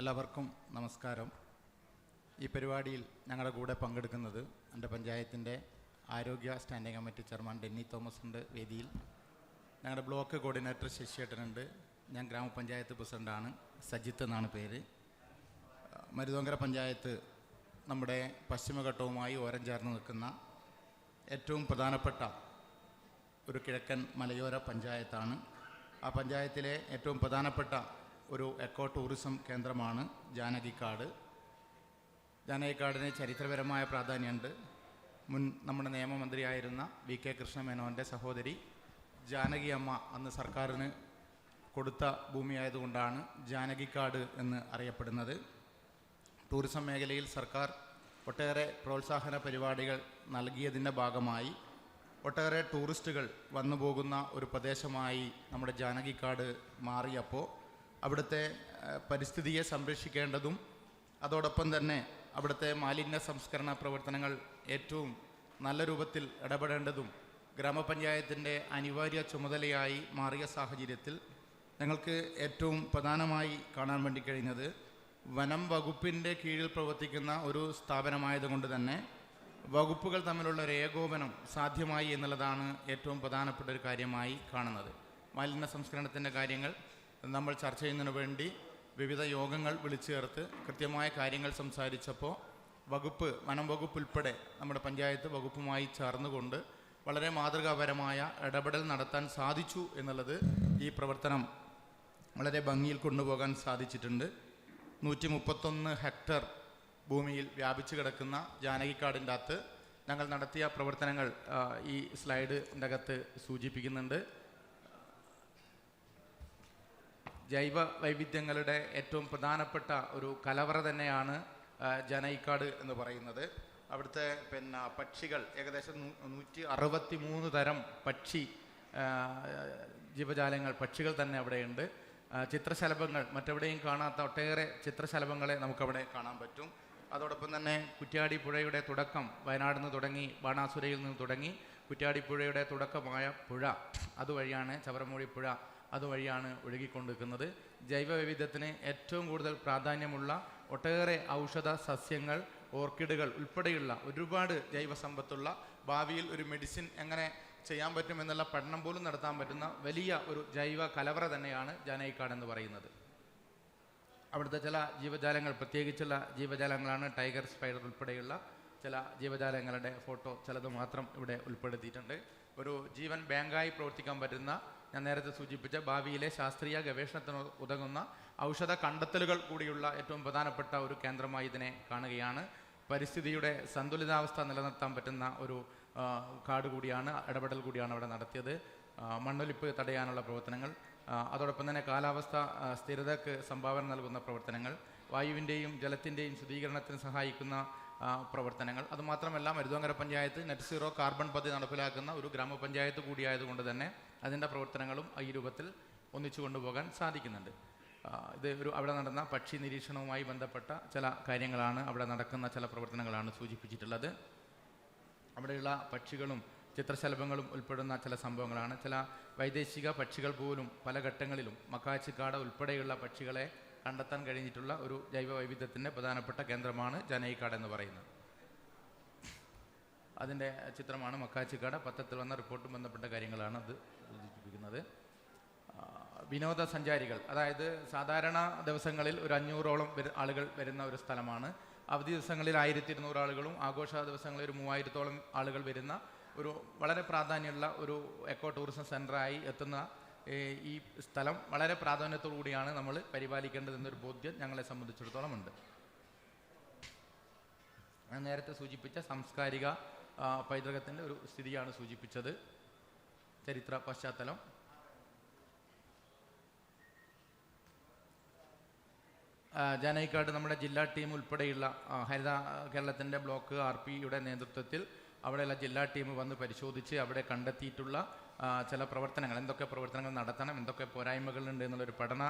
എല്ലാവർക്കും നമസ്കാരം. ഈ പരിപാടിയിൽ ഞങ്ങളുടെ കൂടെ പങ്കെടുക്കുന്നത് എന്റെ പഞ്ചായത്തിന്റെ ആരോഗ്യ standing committee chairman Denny Thomas ഉണ്ട് വേദിയിൽ. ഞങ്ങളുടെ ബ്ലോക്ക് കോർഡിനേറ്റർ ശശിയേട്ടനുണ്ട്. ഞാൻ ഗ്രാമപഞ്ചായത്ത് പ്രസിഡന്റാണ് സജിത്ത് എന്നാണ് പേര്. മരുതോങ്കര പഞ്ചായത്ത് നമ്മുടെ പശ്ചിമഘട്ടവുമായി ഓരം ചേർന്ന് നിൽക്കുന്ന ഏറ്റവും പ്രധാനപ്പെട്ട ഒരു കിഴക്കൻ മലയോര പഞ്ചായത്താണ്. ആ പഞ്ചായത്തിലെ ഏറ്റവും പ്രധാനപ്പെട്ട ഒരു എക്കോ ടൂറിസം കേന്ദ്രമാണ് ജാനകിക്കാട് ജാനകിക്കാടിന് ചരിത്രപരമായ പ്രാധാന്യമുണ്ട്. മുൻ നമ്മുടെ നിയമമന്ത്രിയായിരുന്ന വി കെ കൃഷ്ണമേനോന്റെ സഹോദരി ജാനകി അമ്മ അന്ന് സർക്കാരിന് കൊടുത്ത ഭൂമിയായതുകൊണ്ടാണ് ജാനകിക്കാട് എന്ന് അറിയപ്പെടുന്നത്. ടൂറിസം മേഖലയിൽ സർക്കാർ ഒട്ടേറെ പ്രോത്സാഹന പരിപാടികൾ നൽകിയതിന്റെ ഭാഗമായി ഒട്ടേറെ ടൂറിസ്റ്റുകൾ വന്നു പോകുന്ന ഒരു പ്രദേശമായി നമ്മുടെ ജാനകിക്കാട് മാറിയപ്പോൾ അവിടുത്തെ പരിസ്ഥിതിയെ സംരക്ഷിക്കേണ്ടതും അതോടൊപ്പം തന്നെ അവിടുത്തെ മാലിന്യ സംസ്കരണ പ്രവർത്തനങ്ങൾ ഏറ്റവും നല്ല രൂപത്തിൽ ഇടപെടേണ്ടതും ഗ്രാമപഞ്ചായത്തിന്റെ അനിവാര്യ ചുമതലയായി മാറിയ സാഹചര്യത്തിൽ ഞങ്ങൾക്ക് ഏറ്റവും പ്രധാനമായി കാണാൻ വേണ്ടി കഴിഞ്ഞത് വനം വകുപ്പിന്റെ കീഴിൽ പ്രവർത്തിക്കുന്ന ഒരു സ്ഥാപനമായതുകൊണ്ട് തന്നെ വകുപ്പുകൾ തമ്മിലുള്ള ഒരു ഏകോപനം സാധ്യമായി എന്നുള്ളതാണ് ഏറ്റവും പ്രധാനപ്പെട്ട ഒരു കാര്യമായി കാണുന്നത്. മാലിന്യ സംസ്കരണത്തിന്റെ കാര്യങ്ങൾ നമ്മൾ ചർച്ച ചെയ്യുന്നതിന് വേണ്ടി വിവിധ യോഗങ്ങൾ വിളിച്ചു ചേർത്ത് കൃത്യമായ കാര്യങ്ങൾ സംസാരിച്ചപ്പോൾ വകുപ്പ് വനം വകുപ്പ് ഉൾപ്പെടെ നമ്മുടെ പഞ്ചായത്ത് വകുപ്പുമായി ചേർന്നുകൊണ്ട് വളരെ മാതൃകാപരമായ ഇടപെടൽ നടത്താൻ സാധിച്ചു എന്നുള്ളത് ഈ പ്രവർത്തനം വളരെ ഭംഗിയിൽ കൊണ്ടുപോകാൻ സാധിച്ചിട്ടുണ്ട്. നൂറ്റി മുപ്പത്തൊന്ന് ഹെക്ടർ ഭൂമിയിൽ വ്യാപിച്ചു കിടക്കുന്ന ജാനകിക്കാടിന്റെ അകത്ത് ഞങ്ങൾ നടത്തിയ പ്രവർത്തനങ്ങൾ ഈ സ്ലൈഡിന്റെ അകത്ത് സൂചിപ്പിക്കുന്നുണ്ട്. ജൈവ വൈവിധ്യങ്ങളുടെ ഏറ്റവും പ്രധാനപ്പെട്ട ഒരു കലവറ തന്നെയാണ് ജനൈക്കാട് എന്ന് പറയുന്നത്. അവിടുത്തെ പിന്നെ പക്ഷികൾ ഏകദേശം നൂറ്റി അറുപത്തി മൂന്ന് തരം പക്ഷി ജീവജാലങ്ങൾ പക്ഷികൾ തന്നെ അവിടെയുണ്ട്. ചിത്രശലഭങ്ങൾ മറ്റെവിടെയും കാണാത്ത ഒട്ടേറെ ചിത്രശലഭങ്ങളെ നമുക്കവിടെ കാണാൻ പറ്റും. അതോടൊപ്പം തന്നെ കുറ്റ്യാടി പുഴയുടെ തുടക്കം വയനാട് നിന്ന് തുടങ്ങി ബാണാസുരയിൽ നിന്ന് തുടങ്ങി കുറ്റ്യാടി പുഴയുടെ തുടക്കമായ പുഴ അതുവഴിയാണ് ചവറമൂഴി പുഴ അതുവഴിയാണ് ഒഴുകിക്കൊണ്ടിരിക്കുന്നത്. ജൈവ വൈവിധ്യത്തിന് ഏറ്റവും കൂടുതൽ പ്രാധാന്യമുള്ള ഒട്ടേറെ ഔഷധ സസ്യങ്ങൾ ഓർക്കിഡുകൾ ഉൾപ്പെടെയുള്ള ഒരുപാട് ജൈവ സമ്പത്തുള്ള ഭാവിയിൽ ഒരു മെഡിസിൻ എങ്ങനെ ചെയ്യാൻ പറ്റുമെന്നുള്ള പഠനം പോലും നടത്താൻ പറ്റുന്ന വലിയ ഒരു ജൈവ കലവറ തന്നെയാണ് ജാനൈക്കാട് എന്ന് പറയുന്നത്. അവിടുത്തെ ചില ജീവജാലങ്ങൾ പ്രത്യേകിച്ചുള്ള ജീവജാലങ്ങളാണ് ടൈഗർ സ്പൈഡർ ഉൾപ്പെടെയുള്ള ചില ജീവജാലങ്ങളുടെ ഫോട്ടോ ചിലത് മാത്രം ഇവിടെ ഉൾപ്പെടുത്തിയിട്ടുണ്ട്. ഒരു ജീവൻ ബാങ്കായി പ്രവർത്തിക്കാൻ പറ്റുന്ന ഞാൻ നേരത്തെ സൂചിപ്പിച്ച ഭാവിയിലെ ശാസ്ത്രീയ ഗവേഷണത്തിന് ഉതകുന്ന ഔഷധ കണ്ടെത്തലുകൾ കൂടിയുള്ള ഏറ്റവും പ്രധാനപ്പെട്ട ഒരു കേന്ദ്രമായി ഇതിനെ കാണുകയാണ്. പരിസ്ഥിതിയുടെ സന്തുലിതാവസ്ഥ നിലനിർത്താൻ പറ്റുന്ന ഒരു കാട് കൂടിയാണ് ഇടപെടൽ കൂടിയാണ് അവിടെ നടത്തിയത്. മണ്ണൊലിപ്പ് തടയാനുള്ള പ്രവർത്തനങ്ങൾ അതോടൊപ്പം തന്നെ കാലാവസ്ഥ സ്ഥിരതയ്ക്ക് സംഭാവന നൽകുന്ന പ്രവർത്തനങ്ങൾ വായുവിന്റെയും ജലത്തിന്റെയും ശുദ്ധീകരണത്തിന് സഹായിക്കുന്ന പ്രവർത്തനങ്ങൾ. അതുമാത്രമല്ല Maruthonkara panchayat net zero carbon പദ്ധതി നടപ്പിലാക്കുന്ന ഒരു ഗ്രാമപഞ്ചായത്ത് കൂടിയായതുകൊണ്ട് തന്നെ അതിന്റെ പ്രവർത്തനങ്ങളും ഈ രൂപത്തിൽ ഒന്നിച്ചു കൊണ്ടുപോകാൻ സാധിക്കുന്നുണ്ട്. ഇത് ഒരു അവിടെ നടന്ന പക്ഷി നിരീക്ഷണവുമായി ബന്ധപ്പെട്ട ചില കാര്യങ്ങളാണ് അവിടെ നടക്കുന്ന ചില പ്രവർത്തനങ്ങളാണ് സൂചിപ്പിച്ചിട്ടുള്ളത്. അവിടെയുള്ള പക്ഷികളും ചിത്രശലഭങ്ങളും ഉൾപ്പെടുന്ന ചില സംഭവങ്ങളാണ്. ചില വൈദേശിക പക്ഷികൾ പോലും പല ഘട്ടങ്ങളിലും മക്കാച്ചിക്കാട് ഉൾപ്പെടെയുള്ള പക്ഷികളെ കണ്ടെത്താൻ കഴിഞ്ഞിട്ടുള്ള ഒരു ജൈവ വൈവിധ്യത്തിന്റെ പ്രധാനപ്പെട്ട കേന്ദ്രമാണ് ജനൈക്കാട് എന്ന് പറയുന്നത്. അതിന്റെ ചിത്രമാണ് മക്കാച്ചിക്കാട്. പത്രത്തിൽ വന്ന റിപ്പോർട്ടും ബന്ധപ്പെട്ട കാര്യങ്ങളാണ് അത് സൂചിപ്പിക്കുന്നത്. വിനോദസഞ്ചാരികൾ അതായത് സാധാരണ ദിവസങ്ങളിൽ ഒരു അഞ്ഞൂറോളം ആളുകൾ വരുന്ന ഒരു സ്ഥലമാണ്. അവധി ദിവസങ്ങളിൽ ആയിരത്തി ഇരുന്നൂറ് ആളുകളും ആഘോഷ ദിവസങ്ങളിൽ ഒരു മൂവായിരത്തോളം ആളുകൾ വരുന്ന ഒരു വളരെ പ്രാധാന്യമുള്ള ഒരു എക്കോ ടൂറിസം സെന്ററായി എത്തുന്ന ഈ സ്ഥലം വളരെ പ്രാധാന്യത്തോടു കൂടിയാണ് നമ്മൾ പരിപാലിക്കേണ്ടതെന്നൊരു ബോധ്യം ഞങ്ങളെ സംബന്ധിച്ചിടത്തോളം ഉണ്ട് ഞാൻ നേരത്തെ സൂചിപ്പിച്ച സാംസ്കാരിക പൈതൃകത്തിന്റെ ഒരു സ്ഥിതിയാണ് സൂചിപ്പിച്ചത്. ചരിത്ര പശ്ചാത്തലം. ജാനൈക്കാട് നമ്മുടെ ജില്ലാ ടീം ഉൾപ്പെടെയുള്ള ഹരിത കേരളത്തിന്റെ ബ്ലോക്ക് ആർ പിയുടെ നേതൃത്വത്തിൽ അവിടെയുള്ള ജില്ലാ ടീം വന്ന് പരിശോധിച്ച് അവിടെ കണ്ടെത്തിയിട്ടുള്ള ചില പ്രവർത്തനങ്ങൾ എന്തൊക്കെ പ്രവർത്തനങ്ങൾ നടത്തണം എന്തൊക്കെ പോരായ്മകളുണ്ട് എന്നുള്ളൊരു പഠന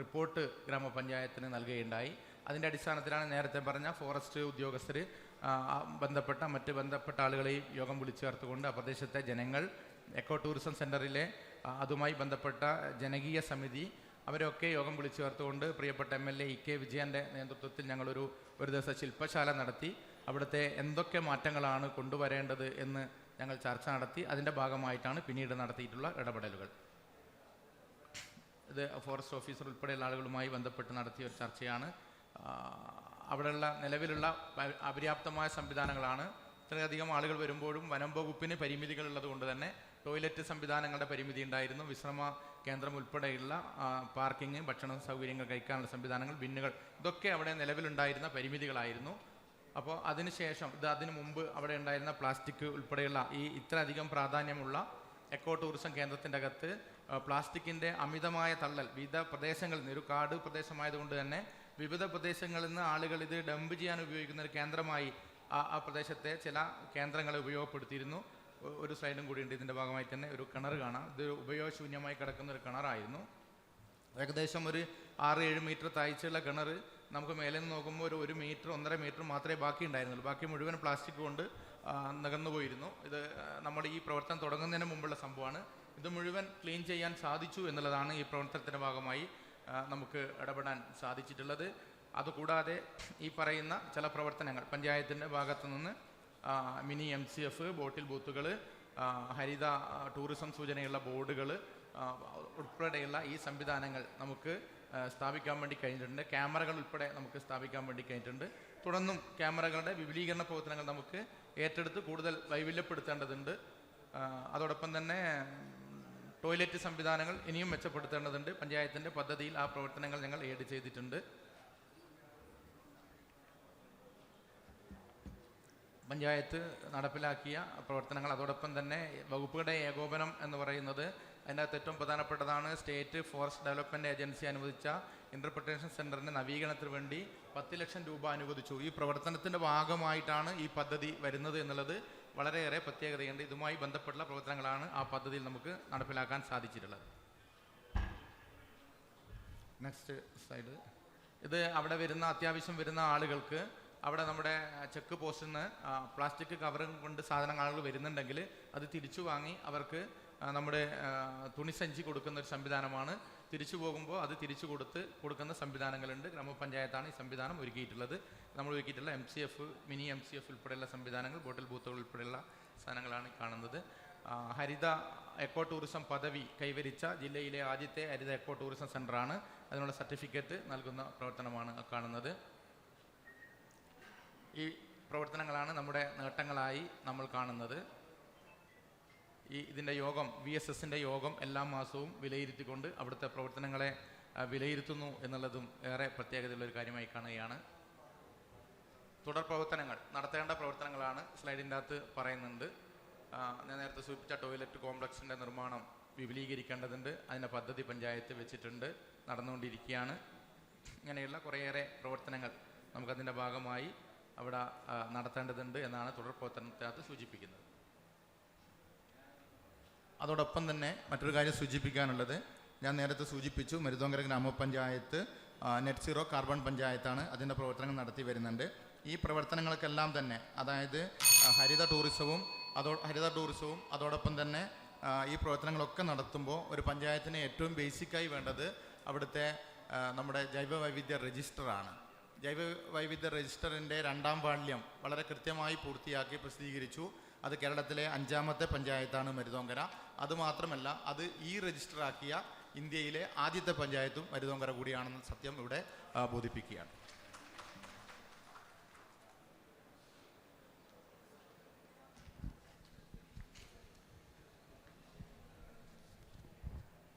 റിപ്പോർട്ട് ഗ്രാമപഞ്ചായത്തിന് നൽകുകയുണ്ടായി. അതിന്റെ അടിസ്ഥാനത്തിലാണ് നേരത്തെ പറഞ്ഞ ഫോറസ്റ്റ് ഉദ്യോഗസ്ഥർ ബന്ധപ്പെട്ട മറ്റ് ബന്ധപ്പെട്ട ആളുകളെയും യോഗം വിളിച്ചു ചേർത്തുകൊണ്ട് ആ പ്രദേശത്തെ ജനങ്ങൾ എക്കോ ടൂറിസം സെന്ററിലെ അതുമായി ബന്ധപ്പെട്ട ജനകീയ സമിതി അവരൊക്കെ യോഗം വിളിച്ചു ചേർത്തുകൊണ്ട് പ്രിയപ്പെട്ട M L A E K വിജയന്റെ നേതൃത്വത്തിൽ ഞങ്ങളൊരു ഒരു ദിവസം ശില്പശാല നടത്തി. അവിടുത്തെ എന്തൊക്കെ മാറ്റങ്ങളാണ് കൊണ്ടുവരേണ്ടത് എന്ന് ഞങ്ങൾ ചർച്ച നടത്തി അതിന്റെ ഭാഗമായിട്ടാണ് പിന്നീട് നടത്തിയിട്ടുള്ള ഇടപെടലുകൾ. ഇത് ഫോറസ്റ്റ് ഓഫീസർ ഉൾപ്പെടെയുള്ള ആളുകളുമായി ബന്ധപ്പെട്ട് നടത്തിയ ഒരു ചർച്ചയാണ്. അവിടെയുള്ള നിലവിലുള്ള അപര്യാപ്തമായ സംവിധാനങ്ങളാണ്. ഇത്രയധികം ആളുകൾ വരുമ്പോഴും വനം വകുപ്പിന് പരിമിതികൾ ഉള്ളത് കൊണ്ട് തന്നെ ടോയ്ലറ്റ് സംവിധാനങ്ങളുടെ പരിമിതി ഉണ്ടായിരുന്നു. വിശ്രമ കേന്ദ്രം ഉൾപ്പെടെയുള്ള പാർക്കിംഗ് ഭക്ഷണ സൗകര്യങ്ങൾ കഴിക്കാനുള്ള സംവിധാനങ്ങൾ ബിന്നുകൾ ഇതൊക്കെ അവിടെ നിലവിലുണ്ടായിരുന്ന പരിമിതികളായിരുന്നു. അപ്പോൾ അതിനുശേഷം ഇത് അതിനു മുമ്പ് അവിടെ ഉണ്ടായിരുന്ന പ്ലാസ്റ്റിക് ഉൾപ്പെടെയുള്ള ഈ ഇത്രയധികം പ്രാധാന്യമുള്ള എക്കോ ടൂറിസം കേന്ദ്രത്തിന്റെ അകത്ത് പ്ലാസ്റ്റിക്കിന്റെ അമിതമായ തള്ളൽ വിവിധ പ്രദേശങ്ങളിൽ നിന്ന് ഒരു കാട് പ്രദേശമായതുകൊണ്ട് തന്നെ വിവിധ പ്രദേശങ്ങളിൽ നിന്ന് ആളുകൾ ഇത് ഡംപ് ചെയ്യാൻ ഉപയോഗിക്കുന്ന ഒരു കേന്ദ്രമായി ആ ആ പ്രദേശത്തെ ചില കേന്ദ്രങ്ങളെ ഉപയോഗപ്പെടുത്തിയിരുന്നു. ഒരു സൈഡും കൂടി ഉണ്ട് ഇതിന്റെ ഭാഗമായി തന്നെ. ഒരു കിണർ കാണാം. ഇത് ഉപയോഗശൂന്യമായി കിടക്കുന്ന ഒരു കിണറായിരുന്നു. ഏകദേശം ഒരു ആറ് ഏഴ് മീറ്റർ താഴ്ചയുള്ള കിണർ നമുക്ക് മേലെ നിന്ന് നോക്കുമ്പോൾ ഒരു ഒരു മീറ്റർ ഒന്നര മീറ്റർ മാത്രമേ ബാക്കി ഉണ്ടായിരുന്നുള്ളൂ ബാക്കി മുഴുവൻ പ്ലാസ്റ്റിക് കൊണ്ട് നികന്നു പോയിരുന്നു ഇത് നമ്മൾ ഈ പ്രവർത്തനം തുടങ്ങുന്നതിന് മുമ്പുള്ള സംഭവമാണ്. ഇത് മുഴുവൻ ക്ലീൻ ചെയ്യാൻ സാധിച്ചു എന്നുള്ളതാണ് ഈ പ്രവർത്തനത്തിന്റെ ഭാഗമായി നമുക്ക് ഇടപെടാൻ സാധിച്ചിട്ടുള്ളത്. അതുകൂടാതെ ഈ പറയുന്ന ചില പ്രവർത്തനങ്ങൾ പഞ്ചായത്തിന്റെ ഭാഗത്തു നിന്ന് mini M C F bottle ബൂത്തുകൾ ഹരിത ടൂറിസം സൂചനയുള്ള ബോർഡുകൾ ഉൾപ്പെടെയുള്ള ഈ സംവിധാനങ്ങൾ നമുക്ക് സ്ഥാപിക്കാൻ വേണ്ടി കഴിഞ്ഞിട്ടുണ്ട്. ക്യാമറകൾ ഉൾപ്പെടെ നമുക്ക് സ്ഥാപിക്കാൻ വേണ്ടി കഴിഞ്ഞിട്ടുണ്ട്. തുടർന്നും ക്യാമറകളുടെ വിപുലീകരണ പ്രവർത്തനങ്ങൾ നമുക്ക് ഏറ്റെടുത്ത് കൂടുതൽ വൈവില്യപ്പെടുത്തേണ്ടതുണ്ട് അതോടൊപ്പം തന്നെ ടോയ്ലറ്റ് സംവിധാനങ്ങൾ ഇനിയും മെച്ചപ്പെടുത്തേണ്ടതുണ്ട്. പഞ്ചായത്തിന്റെ പദ്ധതിയിൽ ആ പ്രവർത്തനങ്ങൾ ഞങ്ങൾ ഏഡ് ചെയ്തിട്ടുണ്ട്. പഞ്ചായത്ത് നടപ്പിലാക്കിയ പ്രവർത്തനങ്ങൾ അതോടൊപ്പം തന്നെ വകുപ്പുകളുടെ ഏകോപനം എന്ന് പറയുന്നത് അതിന്റെ അകത്ത് ഏറ്റവും പ്രധാനപ്പെട്ടതാണ് സ്റ്റേറ്റ് ഫോറസ്റ്റ് ഡെവലപ്മെന്റ് ഏജൻസി അനുവദിച്ച ഇന്റർപ്രിട്ടേഷൻ സെന്ററിന്റെ നവീകരണത്തിന് വേണ്ടി പത്ത് ലക്ഷം രൂപ അനുവദിച്ചു. ഈ പ്രവർത്തനത്തിന്റെ ഭാഗമായിട്ടാണ് ഈ പദ്ധതി വരുന്നത് എന്നുള്ളത് വളരെയേറെ പ്രത്യേകതയുണ്ട്. ഇതുമായി ബന്ധപ്പെട്ടുള്ള പ്രവർത്തനങ്ങളാണ് ആ പദ്ധതിയിൽ നമുക്ക് നടപ്പിലാക്കാൻ സാധിച്ചിട്ടുള്ളത്. നെക്സ്റ്റ് സൈഡ് ഇത് അവിടെ വരുന്ന അത്യാവശ്യം വരുന്ന ആളുകൾക്ക് അവിടെ നമ്മുടെ ചെക്ക് പോസ്റ്റിൽ നിന്ന് പ്ലാസ്റ്റിക് കവറും കൊണ്ട് സാധനങ്ങൾ ആളുകൾ വരുന്നുണ്ടെങ്കിൽ അത് തിരിച്ചു വാങ്ങി അവർക്ക് നമ്മുടെ തുണി തുണിസഞ്ചി കൊടുക്കുന്ന ഒരു സംവിധാനമാണ്. തിരിച്ചു പോകുമ്പോൾ അത് തിരിച്ചു കൊടുത്ത് കൊടുക്കുന്ന സംവിധാനങ്ങളുണ്ട്. ഗ്രാമപഞ്ചായത്താണ് ഈ സംവിധാനം ഒരുക്കിയിട്ടുള്ളത്. നമ്മൾ ഒരുക്കിയിട്ടുള്ള M C F mini M C F ഉൾപ്പെടെയുള്ള സംവിധാനങ്ങൾ ബോട്ടിൽ ബൂത്തുകൾ ഉൾപ്പെടെയുള്ള സാധനങ്ങളാണ് കാണുന്നത്. ഹരിത എക്കോ ടൂറിസം പദവി കൈവരിച്ച ജില്ലയിലെ ആദ്യത്തെ ഹരിത എക്കോ ടൂറിസം സെന്ററാണ് അതിനുള്ള സർട്ടിഫിക്കറ്റ് നൽകുന്ന പ്രവർത്തനമാണ് കാണുന്നത്. ഈ പ്രവർത്തനങ്ങളാണ് നമ്മുടെ നേട്ടങ്ങളായി നമ്മൾ കാണുന്നത്. ഈ ഇതിന്റെ യോഗം വി എസ് എസിന്റെ യോഗം എല്ലാ മാസവും വിലയിരുത്തിക്കൊണ്ട് അവിടുത്തെ പ്രവർത്തനങ്ങളെ വിലയിരുത്തുന്നു എന്നുള്ളതും ഏറെ പ്രത്യേകതയുള്ളൊരു കാര്യമായി കാണുകയാണ്. തുടർ പ്രവർത്തനങ്ങൾ നടത്തേണ്ട പ്രവർത്തനങ്ങളാണ് സ്ലൈഡിന്റെ അകത്ത് പറയുന്നുണ്ട്. ഞാൻ നേരത്തെ സൂചിപ്പിച്ച ടോയ്ലറ്റ് കോംപ്ലക്സിന്റെ നിർമ്മാണം വിപുലീകരിക്കേണ്ടതുണ്ട്. അതിന്റെ പദ്ധതി പഞ്ചായത്ത് വെച്ചിട്ടുണ്ട് നടന്നുകൊണ്ടിരിക്കുകയാണ്. ഇങ്ങനെയുള്ള കുറേയേറെ പ്രവർത്തനങ്ങൾ നമുക്കതിന്റെ ഭാഗമായി അവിടെ നടത്തേണ്ടതുണ്ട് എന്നാണ് തുടർ പ്രവർത്തനത്തിനകത്ത് സൂചിപ്പിക്കുന്നത്. അതോടൊപ്പം തന്നെ മറ്റൊരു കാര്യം സൂചിപ്പിക്കാനുള്ളത്. ഞാൻ നേരത്തെ സൂചിപ്പിച്ചു മരുതോങ്കര ഗ്രാമപഞ്ചായത്ത് നെറ്റ് സീറോ കാർബൺ പഞ്ചായത്താണ് അതിന്റെ പ്രവർത്തനങ്ങൾ നടത്തി വരുന്നുണ്ട്. ഈ പ്രവർത്തനങ്ങൾക്കെല്ലാം തന്നെ അതായത് ഹരിത ടൂറിസവും അതോ ഹരിത ടൂറിസവും അതോടൊപ്പം തന്നെ ഈ പ്രവർത്തനങ്ങളൊക്കെ നടത്തുമ്പോൾ ഒരു പഞ്ചായത്തിന് ഏറ്റവും ബേസിക്കായി വേണ്ടത് അവിടുത്തെ നമ്മുടെ ജൈവ വൈവിധ്യ രജിസ്റ്ററാണ്. ജൈവ വൈവിധ്യ രജിസ്റ്ററിന്റെ രണ്ടാം വാള്യം വളരെ കൃത്യമായി പൂർത്തിയാക്കി പ്രസിദ്ധീകരിച്ചു. അത് കേരളത്തിലെ അഞ്ചാമത്തെ പഞ്ചായത്താണ് മരുതോങ്കര. അതുമാത്രമല്ല അത് ഈ രജിസ്റ്ററാക്കിയ ഇന്ത്യയിലെ ആദ്യത്തെ പഞ്ചായത്തും മരുതോങ്കര കൂടിയാണെന്ന സത്യം ഇവിടെ ബോധിപ്പിക്കുകയാണ്.